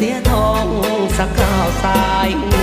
เสียทองสักข้าวสาย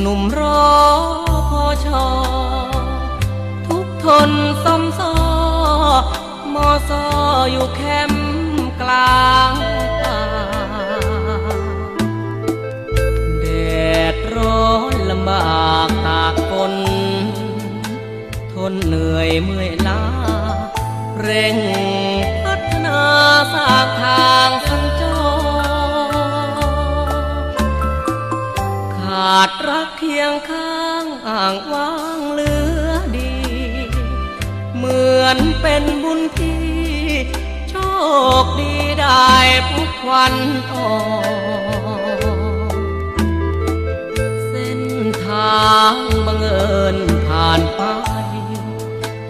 หนุ่มรอพอชอ ทุกทนซ้ำซ้อมอซออยู่แคมกลางป่าแดดร้อนลำบากตากฝนทนเหนื่อยเมื่อยล้า เร่งพัฒนาสร้างทางสัญจราดรักเคียงข้างอ่างว่างเหลือดี เหมือนเป็นบุญที่โชคดีได้พุกวันออกเส้นทางบังเอิญผ่านไป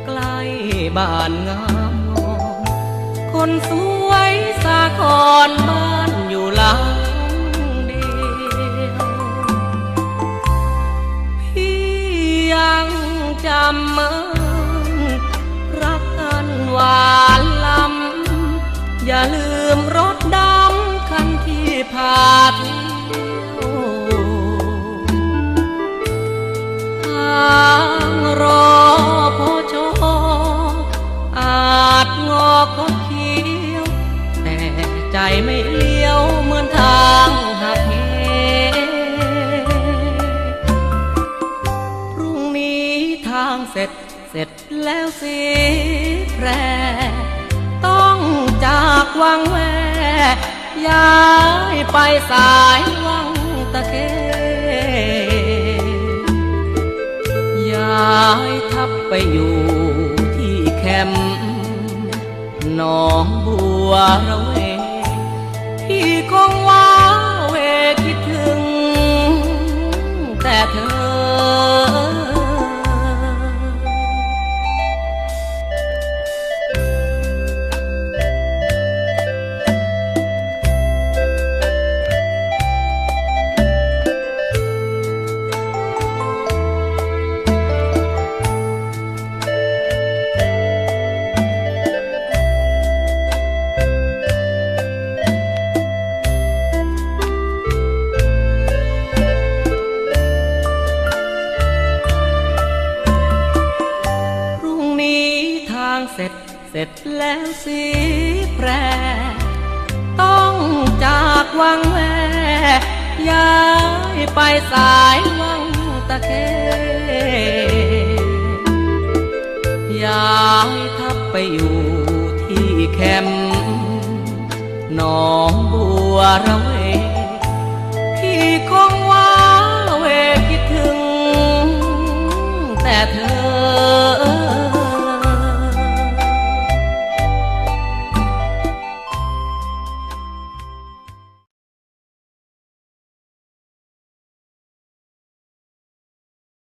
ใกล้บ้านงามงอนคนสวยสาครบ้านอยู่ลังำเมินรักกันหวานลำอย่าลืมรถดำคันที่พาเที่ยวทา เสร็จ เสร็จแล้วสิแพรต้องจากวังแวย้ายไปสายวังตะเคย้ายทับไปอยู่ที่แคมหนองบัวระเวพี่คงว้าเวคิดถึง แต่เธอ เสร็จเสร็จแล้วสิแพรต้องจากวังแวย้ายไปสายวังตะเคย้ายทับไปอยู่ที่แคมหนองบัวระเว